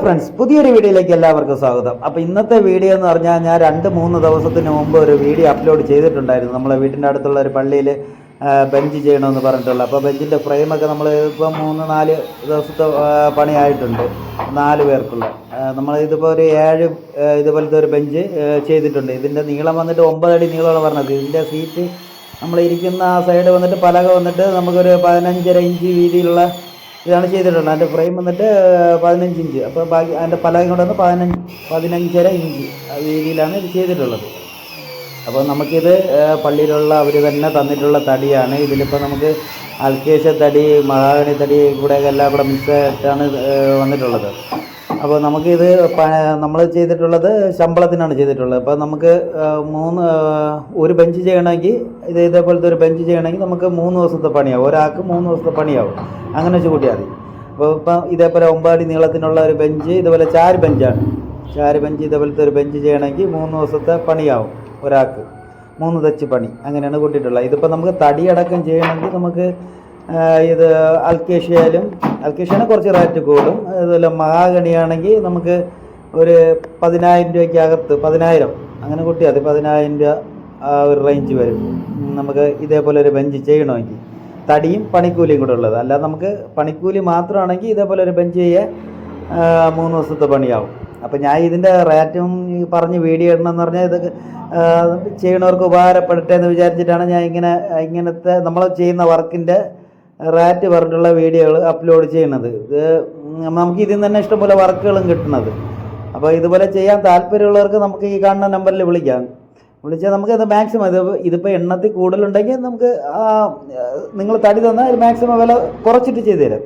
Friends പുതിയൊരു വീഡിയോയിലേക്ക് എല്ലാവർക്കും സ്വാഗതം. അപ്പോൾ ഇന്നത്തെ വീഡിയോ എന്ന് പറഞ്ഞാൽ ഞാൻ രണ്ട് മൂന്ന് ദിവസത്തിന് മുമ്പ് ഒരു വീഡിയോ അപ്ലോഡ് ചെയ്തിട്ടുണ്ടായിരുന്നു. നമ്മളെ വീട്ടിന്റെ അടുത്തുള്ള ഒരു പള്ളിയിൽ ബെഞ്ച് ചെയ്യണമെന്ന് പറഞ്ഞിട്ടുള്ള. അപ്പോൾ ബെഞ്ചിന്റെ ഫ്രെയിമൊക്കെ നമ്മൾ ഇപ്പം മൂന്ന് നാല് ദിവസത്തെ പണിയായിട്ടുണ്ട്. നാല് പേർക്കുള്ള. നമ്മൾ ഇതിപ്പോൾ ഒരു ഏഴ് ഇതുപോലത്തെ ഒരു ബെഞ്ച് ചെയ്തിട്ടുണ്ട്. ഇതിന്റെ നീളം വന്നിട്ട് ഒമ്പതടി നീളമാണ് പറഞ്ഞത്. ഇതിന്റെ സീറ്റ് നമ്മൾ ഇരിക്കുന്ന ആ സൈഡ് വന്നിട്ട് പലക വന്നിട്ട് നമുക്കൊരു പതിനഞ്ചര ഇഞ്ച് വീതിയിലുള്ള ഇതാണ് ചെയ്തിട്ടുള്ളത്. അതിന്റെ ഫ്രെയിം വന്നിട്ട് പതിനഞ്ച് ഇഞ്ച് അപ്പോൾ ബാക്കി അതിന്റെ പലകം കൊണ്ട് വന്ന് പതിനഞ്ച് പതിനഞ്ചര ഇഞ്ച് രീതിയിലാണ് ഇത് ചെയ്തിട്ടുള്ളത്. അപ്പോൾ നമുക്കിത് പള്ളിയിലുള്ള അവർ തന്നെ തന്നിട്ടുള്ള തടിയാണ്. ഇതിലിപ്പോൾ നമുക്ക് അൽക്കേശ തടി മഹാഗണി തടി കൂടെ എല്ലാം കൂടെ മിക്സ് ആയിട്ടാണ് വന്നിട്ടുള്ളത്. അപ്പോൾ നമുക്കിത് നമ്മൾ ചെയ്തിട്ടുള്ളത് ശമ്പളത്തിനാണ് ചെയ്തിട്ടുള്ളത്. അപ്പോൾ നമുക്ക് മൂന്ന് ഒരു ബെഞ്ച് ചെയ്യണമെങ്കിൽ ഇത് ഇതേപോലത്തെ ഒരു ബെഞ്ച് ചെയ്യണമെങ്കിൽ നമുക്ക് മൂന്ന് ദിവസത്തെ പണിയാവും. ഒരാൾക്ക് മൂന്ന് ദിവസത്തെ പണിയാവും. അങ്ങനെ വെച്ച് കൂട്ടിയാൽ മതി. അപ്പോൾ ഇപ്പം ഇതേപോലെ ഒമ്പതടി നീളത്തിനുള്ള ഒരു ബെഞ്ച് ഇതുപോലെ ചാര് ബെഞ്ചാണ് ചാര് ബെഞ്ച് ഇതേപോലത്തെ ഒരു ബെഞ്ച് ചെയ്യണമെങ്കിൽ മൂന്ന് ദിവസത്തെ പണിയാവും ഒരാൾക്ക്. മൂന്ന് തെച്ച് പണി. അങ്ങനെയാണ് കൂട്ടിയിട്ടുള്ളത്. ഇതിപ്പോൾ നമുക്ക് തടിയടക്കം ചെയ്യണമെങ്കിൽ നമുക്ക് ഇത് അൽക്കേഷ്യയിലും അൽക്കേഷ്യന് കുറച്ച് റേറ്റ് കൂടും. അതുപോലെ മഹാഗണിയാണെങ്കിൽ നമുക്ക് ഒരു പതിനായിരം രൂപയ്ക്ക് അകത്ത് പതിനായിരം. അങ്ങനെ കൂട്ടിയാൽ മതി. പതിനായിരം രൂപ ഒരു റേഞ്ച് വരും. നമുക്ക് ഇതേപോലെ ഒരു ബെഞ്ച് ചെയ്യണമെങ്കിൽ. തടിയും പണിക്കൂലിയും കൂടെ ഉള്ളത്. അല്ലാതെ നമുക്ക് പണിക്കൂലി മാത്രമാണെങ്കിൽ ഇതേപോലെ ഒരു ബെഞ്ച് ചെയ്യാൻ മൂന്ന് ദിവസത്തെ പണിയാവും. അപ്പോൾ ഞാൻ ഇതിന്റെ റേറ്റും പറഞ്ഞ് വീഡിയോ ഇടണമെന്ന് പറഞ്ഞാൽ ഇത് ചെയ്യണവർക്ക് ഉപകാരപ്പെടട്ടെ എന്ന് വിചാരിച്ചിട്ടാണ് ഞാൻ ഇങ്ങനെ ഇങ്ങനത്തെ നമ്മൾ ചെയ്യുന്ന വർക്കിന്റെ റേറ്റ് പറഞ്ഞിട്ടുള്ള വീഡിയോകൾ അപ്ലോഡ് ചെയ്യുന്നത് ഇത് നമുക്ക് ഇതിൽ നിന്ന് തന്നെ ഇഷ്ടംപോലെ വർക്കുകളും കിട്ടുന്നത്. അപ്പോൾ ഇതുപോലെ ചെയ്യാൻ താല്പര്യമുള്ളവർക്ക് നമുക്ക് ഈ കാണുന്ന നമ്പറിൽ വിളിക്കാം. വിളിച്ചാൽ നമുക്ക് അത് മാക്സിമം ഇത് ഇതിപ്പോൾ എണ്ണത്തിൽ കൂടുതലുണ്ടെങ്കിൽ നമുക്ക് നിങ്ങൾ തടി തന്നാൽ മാക്സിമം വില കുറച്ചിട്ട് ചെയ്തു തരാം